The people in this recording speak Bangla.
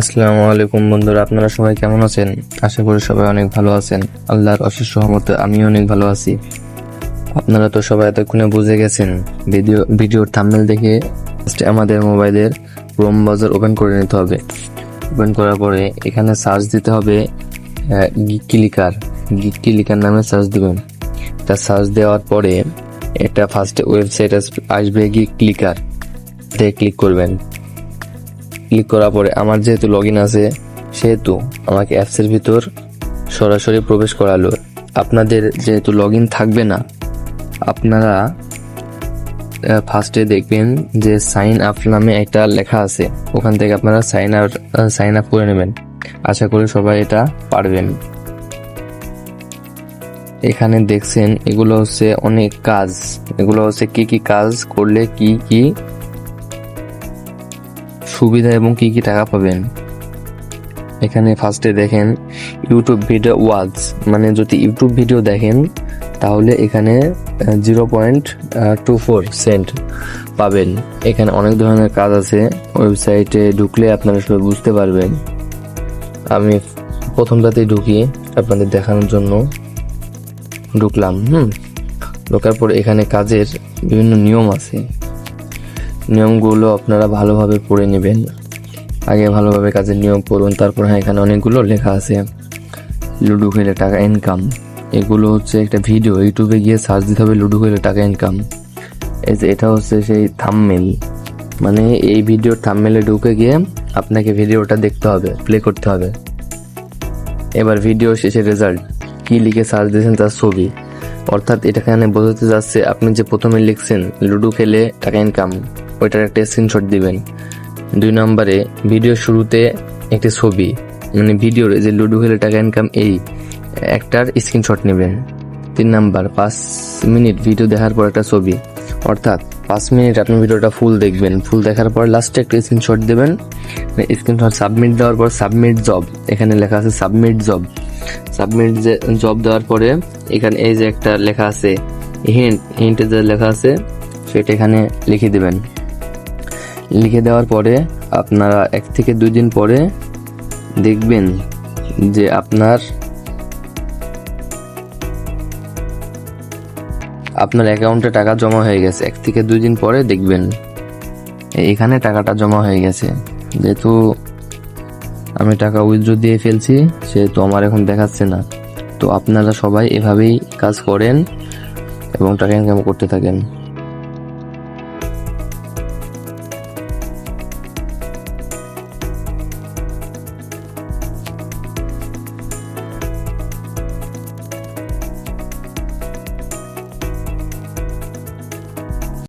আসসালামু আলাইকুম বন্ধুরা, আপনারা সবাই কেমন আছেন? আশা করি সবাই অনেক ভালো আছেন। আল্লাহর অশেষ সহমতে আমিও অনেক ভালো আছি। আপনারা তো সবাই এতক্ষণে বুঝে গেছেন, ভিডিও, ভিডিওর থাম্বনেল দেখে আমাদের মোবাইলের ক্রোম ব্রাউজার ওপেন করে নিতে হবে। ওপেন করার পরে এখানে সার্চ দিতে হবে গিক ক্লিকার গিক ক্লিকার নামে সার্চ দিবেন। তা সার্চ দেওয়ার পরে এটা ফার্স্টে ওয়েবসাইট আসবে গিক ক্লিকার ক্লিক করবেন। ক্লিক করার পরে আমার যেহেতু লগ আছে, সেহেতু আমাকে অ্যাপসের ভিতর সরাসরি প্রবেশ করালো। আপনাদের যেহেতু লগ থাকবে না, আপনারা ফার্স্টে দেখবেন যে সাইন আপ নামে একটা লেখা আছে। ওখান থেকে আপনারা সাইন আপ সাইন আপ করে নেবেন। আশা করি সবাই এটা পারবেন। এখানে দেখছেন এগুলো হচ্ছে অনেক কাজ। এগুলো হচ্ছে কি কি কাজ, করলে কি কি সুবিধা এবং কি কি টাকা পাবেন? এখানে ফার্স্টে দেখেন ইউটিউব ভিডিও ওয়াচ মানে যদি ইউটিউব ভিডিও দেখেন, তাহলে এখানে zero point two four cent পাবেন। এখানে অনেক ধরনের কাজ আছে। ওয়েবসাইটে ঢুকলে আপনারা সবাই বুঝতে পারবেন। আমি প্রথমটাতেই ঢুকি, আপনাদের দেখানোর জন্য। ঢুকলাম, হুম। ঢোকার পর এখানে কাজের বিভিন্ন নিয়ম আছে। নিয়মগুলো আপনারা ভালোভাবে পড়ে নেবেন। আগে ভালোভাবে কাজের নিয়ম পড়ুন, তারপর হ্যাঁ এখানে অনেকগুলো লেখা আছে। লুডো খেলে টাকা ইনকাম এগুলো হচ্ছে একটা ভিডিও ইউটিউবে গিয়ে সার্চ দিতে হবে লুডো খেলে টাকা ইনকাম এই যে এটা হচ্ছে সেই থামমেল মানে এই ভিডিওর থামমেলে ঢুকে গিয়ে আপনাকে ভিডিওটা দেখতে হবে প্লে করতে হবে। এবার ভিডিও শেষে রেজাল্ট কি লিখে সার্চ দিয়েছেন তার ছবি। অর্থাৎ এটা এখানে বোঝাতে যাচ্ছে, আপনি যে প্রথমে লিখছেন, লুডো খেলে টাকা ইনকাম ওইটার একটা স্ক্রিনশট দিবেন। দুই নম্বরে ভিডিও শুরুতে একটি ছবি মানে ভিডিওর যে লুডো খেলে টাকা ইনকাম এই একটার স্ক্রিনশট নেবেন। তিন নাম্বার, পাঁচ মিনিট ভিডিও দেখার পর একটা ছবি। অর্থাৎ পাঁচ মিনিট আপনি ভিডিওটা ফুল দেখবেন। ফুল দেখার পর লাস্টে একটা স্ক্রিনশট দেবেন। স্ক্রিনশট সাবমিট দেওয়ার পর সাবমিট জব এখানে লেখা আছে সাবমিট জব সাবমিট যে জব দেওয়ার পরে এখানে এই যে একটা লেখা আছে হিন্ট হিন্টে যে লেখা আছে, সেটা এখানে লিখে দেবেন। লিখে দেওয়ার পরে আপনারা এক থেকে দুই দিন পরে দেখবেন যে আপনার আপনার অ্যাকাউন্টে টাকা জমা হয়ে গেছে। এক থেকে দুই দিন পরে দেখবেন এখানে টাকাটা জমা হয়ে গেছে। যেহেতু আমি টাকা উইথড্র দিয়ে ফেলছি, সেহেতু আমার এখন দেখাচ্ছে না। তো আপনারা সবাই এভাবেই কাজ করেন এবং টাকা ইনকাম করতে থাকেন।